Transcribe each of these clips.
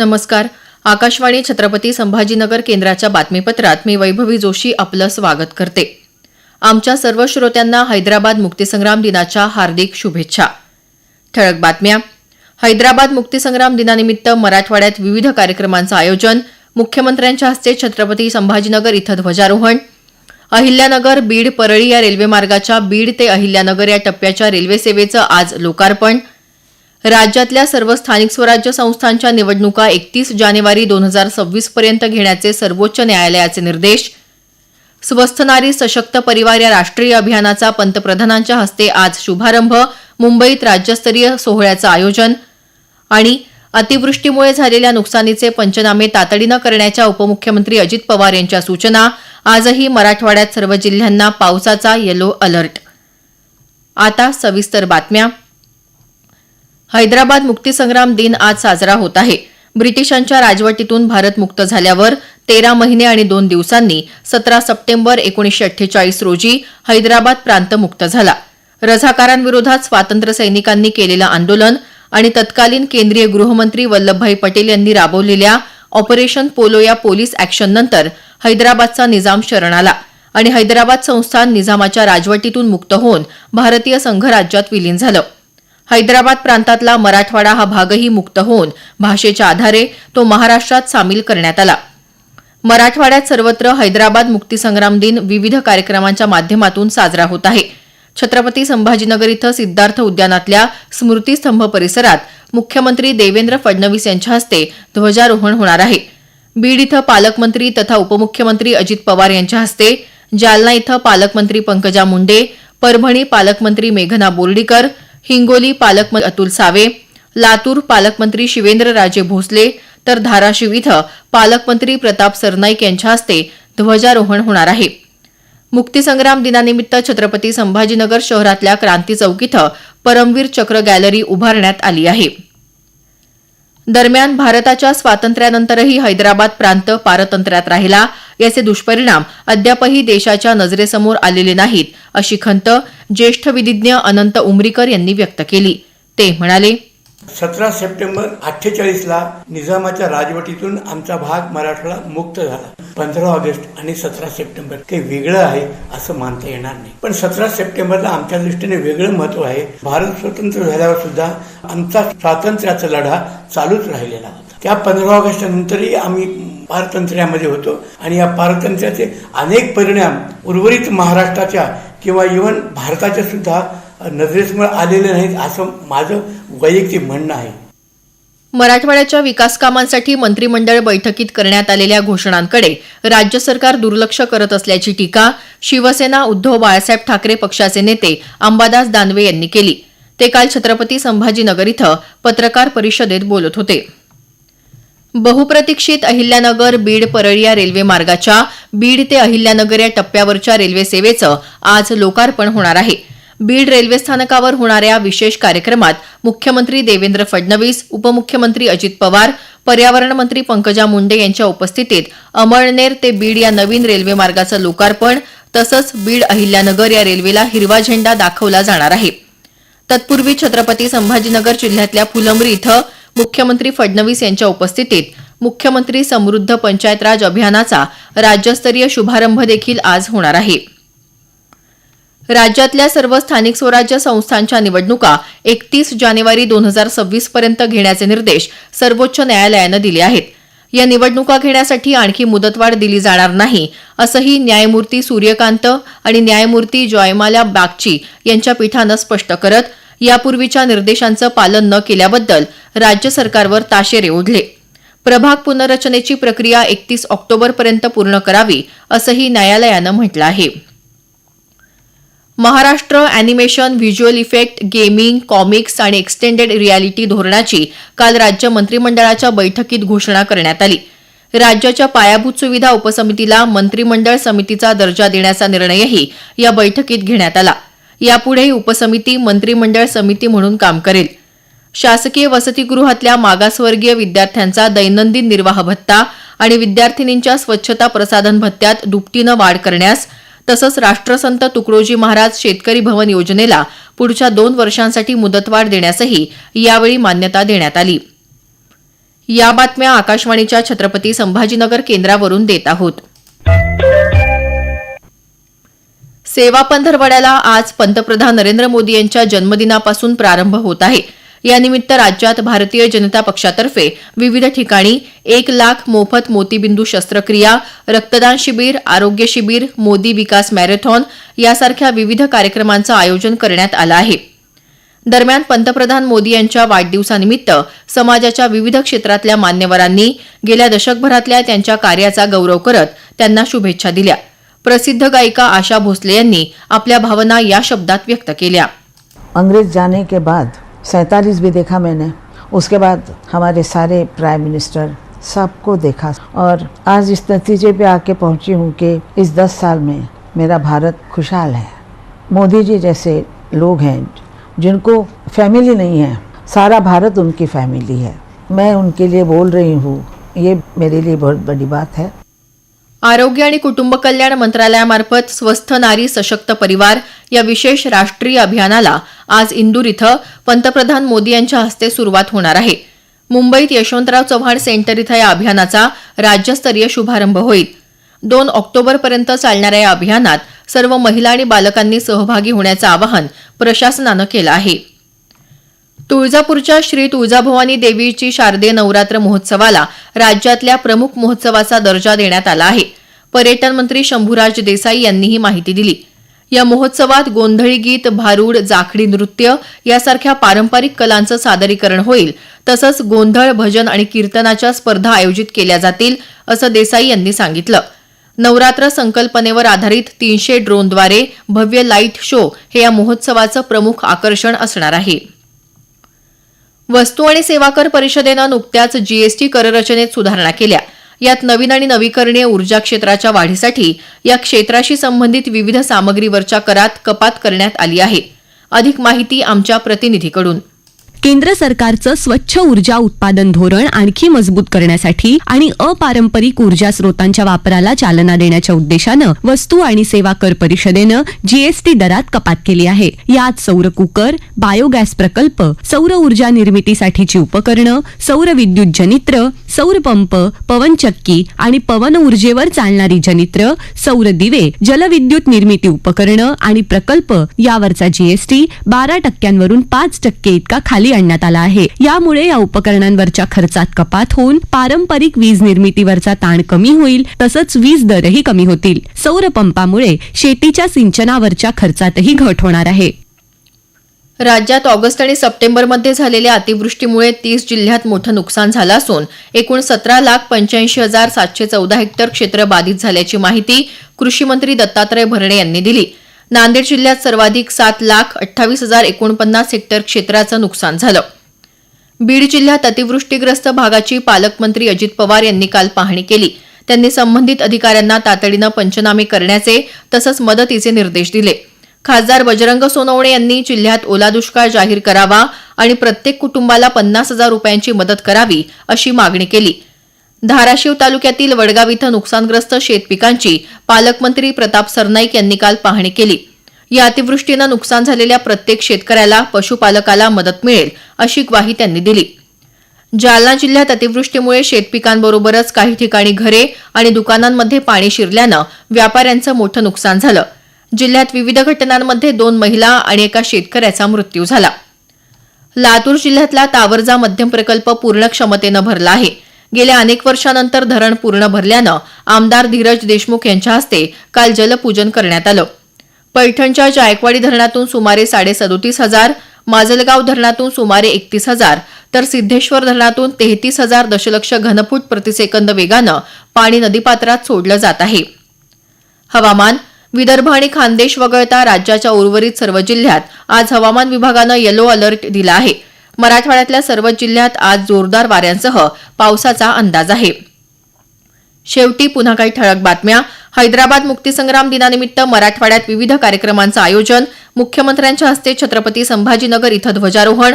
नमस्कार. आकाशवाणी छत्रपती संभाजीनगर केंद्राच्या बातमीपत्रात मी वैभवी जोशी आपलं स्वागत करते. आमच्या सर्व श्रोत्यांना हैदराबाद मुक्तीसंग्राम दिनाच्या हार्दिक शुभेच्छा. ठळक बातम्या. हैदराबाद मुक्तीसंग्राम दिनानिमित्त मराठवाड्यात विविध कार्यक्रमांचं आयोजन मुख्यमंत्र्यांच्या हस्ते छत्रपती संभाजीनगर इथं ध्वजारोहण. अहिल्यानगर बीड परळी या रेल्वेमार्गाच्या बीड ते अहिल्यानगर या टप्प्याच्या रेल्वे सेवेचं आज लोकार्पण. राज्यातल्या सर्व स्थानिक स्वराज्य संस्थांच्या निवडणुका एकतीस जानेवारी दोन हजार सव्वीस पर्यंत घेण्याचे सर्वोच्च न्यायालयाचे निर्देश. स्वस्थ नारी सशक्त परिवार या राष्ट्रीय अभियानाचा पंतप्रधानांच्या हस्ते आज शुभारंभ मुंबईत राज्यस्तरीय सोहळ्याचं आयोजन. आणि अतिवृष्टीमुळे झालेल्या नुकसानीचे पंचनामे तातडीनं करण्याच्या उपमुख्यमंत्री अजित पवार यांच्या सूचना. आजही मराठवाड्यात सर्व जिल्ह्यांना पावसाचा येलो अलर्ट. आता सविस्तर बातम्या. हैदराबाद मुक्तीसंग्राम दिन आज साजरा होत आहे. ब्रिटिशांच्या राजवटीतून भारत मुक्त झाल्यावर तेरा महिने आणि दोन दिवसांनी सतरा सप्टेंबर एकोणीसशे अठ्ठेचाळीस रोजी हैदराबाद प्रांत मुक्त झाला. रझाकारांविरोधात स्वातंत्र्य सैनिकांनी केलेलं आंदोलन आणि तत्कालीन केंद्रीय गृहमंत्री वल्लभभाई पटेल यांनी राबवलेल्या ऑपरेशन पोलो या पोलीस ॲक्शननंतर हैदराबादचा निजाम शरण आला आणि हैदराबाद संस्थान निजामाच्या राजवटीतून मुक्त होऊन भारतीय संघराज्यात विलीन झालं. हैदराबाद प्रांतातला मराठवाडा हा भागही मुक्त होऊन भाषेच्या आधारे तो महाराष्ट्रात सामील करण्यात आला. मराठवाड्यात सर्वत्र हैदराबाद मुक्तीसंग्राम दिन विविध कार्यक्रमांच्या माध्यमातून साजरा होत आहे. छत्रपती संभाजीनगर इथं सिद्धार्थ उद्यानातल्या स्मृतीस्तंभ परिसरात मुख्यमंत्री देवेंद्र फडणवीस यांच्या हस्ते ध्वजारोहण होणार आहे. बीड इथं पालकमंत्री तथा उपमुख्यमंत्री अजित पवार यांच्या हस्ते जालना इथं पालकमंत्री पंकजा मुंडे परभणी पालकमंत्री मेघना बोर्डीकर हिंगोली पालकमंत्री अतुल सावे लातूर पालकमंत्री शिवेंद्रराजे भोसले तर धाराशिव इथं पालकमंत्री प्रताप सरनाईक यांच्या हस्ते ध्वजारोहण होणार आहे. मुक्तीसंग्राम दिनानिमित्त छत्रपती संभाजीनगर शहरातल्या क्रांती चौक इथं परमवीर चक्र गॅलरी उभारण्यात आली आहे. दरम्यान भारताच्या स्वातंत्र्यानंतरही हैदराबाद प्रांत पारतंत्र्यात राहिला. याचे दुष्परिणाम अद्यापही देशाच्या नजरेसमोर आलेले नाहीत अशी खंत ज्येष्ठ विधिज्ञ अनंत उमरीकर यांनी व्यक्त केली. ते म्हणाले सतरा सप्टेंबर अठ्ठेचाळीसला निजामाच्या राजवटीतून आमचा भाग मराठवाडा मुक्त झाला. पंधरा ऑगस्ट आणि सतरा सप्टेंबर काही वेगळं आहे असं मानता येणार नाही. पण सतरा सप्टेंबरला आमच्या दृष्टीने वेगळं महत्त्व आहे. भारत स्वतंत्र झाल्यावर सुद्धा आमचा स्वातंत्र्याचा लढा चालूच राहिलेला होता. त्या पंधरा ऑगस्ट नंतरही आम्ही पारतंत्र्यामध्ये होतो आणि या पारतंत्र्याचे अनेक परिणाम उर्वरित महाराष्ट्राच्या किंवा इव्हन भारताच्या सुद्धा नजरेसमोर आलेले नाहीत असं माझं वैयक्तिक म्हणणं आहे. मराठवाड्याच्या विकास कामांसाठी मंत्रिमंडळ बैठकीत करण्यात आलेल्या घोषणांकडे राज्य सरकार दुर्लक्ष करत असल्याची टीका शिवसेना उद्धव बाळासाहेब ठाकरे पक्षाचे नेते अंबादास दानवे यांनी केली. ते काल छत्रपती संभाजीनगर इथं पत्रकार परिषदेत बोलत होते. बहुप्रतीक्षित अहिल्यानगर बीड परळी या रेल्वे मार्गाच्या बीड ते अहिल्यानगर या टप्प्यावरच्या रेल्वे सेवेचं आज लोकार्पण होणार आहे. बीड रेल्वे स्थानकावर होणाऱ्या विशेष कार्यक्रमात मुख्यमंत्री देवेंद्र फडणवीस उपमुख्यमंत्री अजित पवार पर्यावरण मंत्री पंकजा मुंडे यांच्या उपस्थितीत अमळनेर ते बीड या नवीन रेल्वे मार्गाचं लोकार्पण तसंच बीड अहिल्यानगर या रेल्वेला हिरवा झेंडा दाखवला जाणार आहे. तत्पूर्वी छत्रपती संभाजीनगर जिल्ह्यातल्या फुलंब्री इथं मुख्यमंत्री फडणवीस यांच्या उपस्थितीत मुख्यमंत्री समृद्ध पंचायत राज अभियानाचा राज्यस्तरीय शुभारंभ देखील आज होणार आहे. राज्यातल्या सर्व स्थानिक स्वराज्य संस्थांच्या निवडणुका एकतीस जानेवारी दोन हजार सव्वीस पर्यंत घेण्याचे निर्देश सर्वोच्च न्यायालयानं दिले आहेत. या निवडणुका घेण्यासाठी आणखी मुदतवाढ दिली जाणार नाही असंही न्यायमूर्ती सूर्यकांत आणि न्यायमूर्ती जॉयमाला बागची यांच्या पीठानं स्पष्ट करत यापूर्वीच्या निर्देशांचं पालन न केल्याबद्दल राज्य सरकारवर ताशेरे ओढले. प्रभाग पुनर्रचनेची प्रक्रिया एकतीस ऑक्टोबरपर्यंत पूर्ण करावी असंही न्यायालयानं म्हटलं आहे. Maharashtra animation visual effect gaming comics आणि एक्सटेंडेड रियालिटी धोरणाची काल राज्य मंत्रिमंडळाच्या बैठकीत घोषणा करण्यात आली. राज्याच्या पायाभूत सुविधा उपसमितीला मंत्रिमंडळ समितीचा दर्जा देण्याचा निर्णयही या बैठकीत घेण्यात आला. यापुढेही उपसमिती मंत्रिमंडळ समिती म्हणून काम करेल. शासकीय वसतिगृहातल्या मागासवर्गीय विद्यार्थ्यांचा दैनंदिन निर्वाह भत्ता आणि विद्यार्थिनींच्या स्वच्छता प्रसाधन भत्त्यात दुपटीनं वाढ करण्यास तसंच राष्ट्रसंत तुकडोजी महाराज शेतकरी भवन योजनेला पुढच्या दोन वर्षांसाठी मुदतवाढ देण्यासही यावेळी मान्यता देण्यात आली. या बातम्या आकाशवाणीच्या छत्रपती संभाजीनगर केंद्रावरून देत आहोत. सेवा पंधरवड्याला आज पंतप्रधान नरेंद्र मोदी यांच्या जन्मदिनापासून प्रारंभ होत आहे. यानिमित्त राज्यात भारतीय जनता पक्षातर्फे विविध ठिकाणी एक लाख मोफत मोतीबिंदू शस्त्रक्रिया रक्तदान शिबिर आरोग्य शिबिर मोदी विकास मॅरेथॉन यासारख्या विविध कार्यक्रमांचं आयोजन करण्यात आलं आहे. दरम्यान पंतप्रधान मोदी यांच्या वाढदिवसानिमित्त समाजाच्या विविध क्षेत्रातल्या मान्यवरांनी गेल्या दशकभरातल्या त्यांच्या कार्याचा गौरव करत त्यांना शुभेच्छा दिल्या. प्रसिद्ध गायिका आशा भोसले यांनी आपल्या भावना या शब्दात व्यक्त केल्या. अंग्रेज जाने के बाद सैंतालीस भी देखा मैंने। उसके बाद हमारे सारे प्राइम मिनिस्टर सबको देखा। और आज इस नतीजे पे आके पहुँची हूँ कि इस दस साल में मेरा भारत खुशहाल है। मोदी जी जैसे लोग हैं, जिनको फैमिली नहीं है, सारा भारत उनकी फैमिली है। मैं उनके लिए बोल रही हूँ, ये मेरे लिए बहुत बड़ी बात है। आरोग्य आणि कुटुंब कल्याण मंत्रालयामार्फत स्वस्थ नारी सशक्त परिवार या विशेष राष्ट्रीय अभियानाला आज इंदूर इथं पंतप्रधान मोदी यांच्या हस्ते सुरुवात होणार आहे. मुंबईत यशवंतराव चव्हाण सेंटर इथं या अभियानाचा राज्यस्तरीय शुभारंभ होईल. दोन ऑक्टोबरपर्यंत चालणाऱ्या या अभियानात सर्व महिला आणि बालकांनी सहभागी होण्याचं आवाहन प्रशासनानं केलं आहे. तुळजापूरच्या श्री तुळजाभवानी देवीची शारदीय नवरात्र महोत्सवाला राज्यातल्या प्रमुख महोत्सवाचा दर्जा देण्यात आला आहे. पर्यटन मंत्री शंभूराज देसाई यांनी ही माहिती दिली. या महोत्सवात गोंधळी गीत भारूड जाखडी नृत्य यासारख्या पारंपरिक कलांचं सादरीकरण होईल. तसंच गोंधळ भजन आणि कीर्तनाच्या स्पर्धा आयोजित केल्या जातील असं देसाई यांनी सांगितलं. नवरात्र संकल्पनेवर आधारित तीनशे ड्रोनद्वारे भव्य लाइट शो हे या महोत्सवाचं प्रमुख आकर्षण असणार आहे. वस्तू आणि सेवा कर परिषदेनं नुकत्याच जीएसटी कररचनेत सुधारणा केल्या. यात नवीन आणि नवीकरणीय ऊर्जा क्षेत्राच्या वाढीसाठी या क्षेत्राशी संबंधित विविध सामग्रीवरच्या करात कपात करण्यात आली आहे. अधिक माहिती आमच्या प्रतिनिधीकडून. केंद्र सरकारचं स्वच्छ ऊर्जा उत्पादन धोरण आणखी मजबूत करण्यासाठी आणि अपारंपरिक ऊर्जा स्रोतांच्या वापराला चालना देण्याच्या उद्देशानं वस्तू आणि सेवा कर परिषदेनं जीएसटी दरात कपात केली आहे. यात सौर कुकर बायोगॅस प्रकल्प सौर ऊर्जा निर्मितीसाठीची उपकरणं सौर विद्युत जनित्र सौर पंप पवनचक्की आणि पवन ऊर्जेवर चालणारी जनित्र सौर दिवे जलविद्युत निर्मिती उपकरणं आणि प्रकल्प यावरचा जीएसटी बारा टक्क्यांवरून पाच टक्के इतका खाली आणण्यात आला आहे. यामुळे या उपकरणांवरच्या खर्चात कपात होऊन पारंपरिक वीज निर्मितीवरचा ताण कमी होईल तसंच वीज दरही कमी होतील. सौर पंपामुळे शेतीच्या सिंचनावरच्या खर्चातही घट होणार आहे. राज्यात ऑगस्ट आणि सप्टेंबरमध्ये झालेल्या अतिवृष्टीमुळे तीस जिल्ह्यात मोठं नुकसान झालं असून एकूण सतरा लाख पंच्याऐंशी हजार सातशे चौदा हेक्टर क्षेत्र बाधित झाल्याची माहिती कृषी मंत्री दत्तात्रय भरणे यांनी दिली. नांदेड जिल्ह्यात सर्वाधिक सात लाख अठ्ठावीस हजार एकोणपन्नास हेक्टर क्षेत्राचं नुकसान झालं. बीड जिल्ह्यात अतिवृष्टीग्रस्त भागाची पालकमंत्री अजित पवार यांनी काल पाहणी केली. त्यांनी संबंधित अधिकाऱ्यांना तातडीनं पंचनामे करण्याचे तसंच मदतीचे निर्देश दिले. खासदार बजरंग सोनवणे यांनी जिल्ह्यात ओला दुष्काळ जाहीर करावा आणि प्रत्येक कुटुंबाला पन्नास हजार रुपयांची मदत करावी अशी मागणी केली. धाराशिव तालुक्यातील वडगाव इथं नुकसानग्रस्त शेतपिकांची पालकमंत्री प्रताप सरनाईक यांनी काल पाहणी केली. या अतिवृष्टीनं नुकसान झालेल्या प्रत्येक शेतकऱ्याला पशुपालकाला मदत मिळेल अशी ग्वाही त्यांनी दिली. जालना जिल्ह्यात अतिवृष्टीमुळे शेतपिकांबरोबरच काही ठिकाणी घरे आणि दुकानांमध्ये पाणी शिरल्यानं व्यापाऱ्यांचं मोठं नुकसान झालं. जिल्ह्यात विविध घटनांमध्ये दोन महिला आणि एका शेतकऱ्याचा मृत्यू झाला. लातूर जिल्ह्यातला तावरजा मध्यम प्रकल्प पूर्ण क्षमतेनं भरला आहे. गेल्या अनेक वर्षानंतर धरण पूर्ण भरल्यानं आमदार धीरज देशमुख यांच्या हस्ते काल जलपूजन करण्यात आलं. पैठणच्या जायकवाडी धरणातून सुमारे साडेसदोतीस हजार माजलगाव धरणातून सुमारे एकतीस हजार तर सिद्धेश्वर धरणातून तेहतीस हजार दशलक्ष घनफूट प्रतिसेकंद वेगानं पाणी नदीपात्रात सोडलं जात आहे. हवामान विदर्भ आणि खानदेश वगळता राज्याच्या उर्वरित सर्व जिल्ह्यात आज हवामान विभागानं येलो अलर्ट दिला आहे. मराठवाड्यातल्या सर्वच जिल्ह्यात आज जोरदार वाऱ्यांसह पावसाचा अंदाज आहे. शेवटी पुन्हा काही ठळक बातम्या. हैदराबाद मुक्तीसंग्राम दिनानिमित्त मराठवाड्यात विविध कार्यक्रमांचं आयोजन. मुख्यमंत्र्यांच्या हस्ते छत्रपती संभाजीनगर इथं ध्वजारोहण.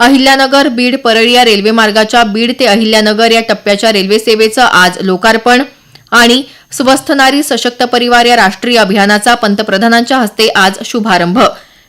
अहिल्यानगर बीड परळी या रेल्वे मार्गाच्या बीड ते अहिल्यानगर या टप्प्याच्या रेल्वे सेवेचं आज लोकार्पण. आणि स्वस्थ नारी सशक्त परिवार या राष्ट्रीय अभियानाचा पंतप्रधानांच्या हस्ते आज शुभारंभ.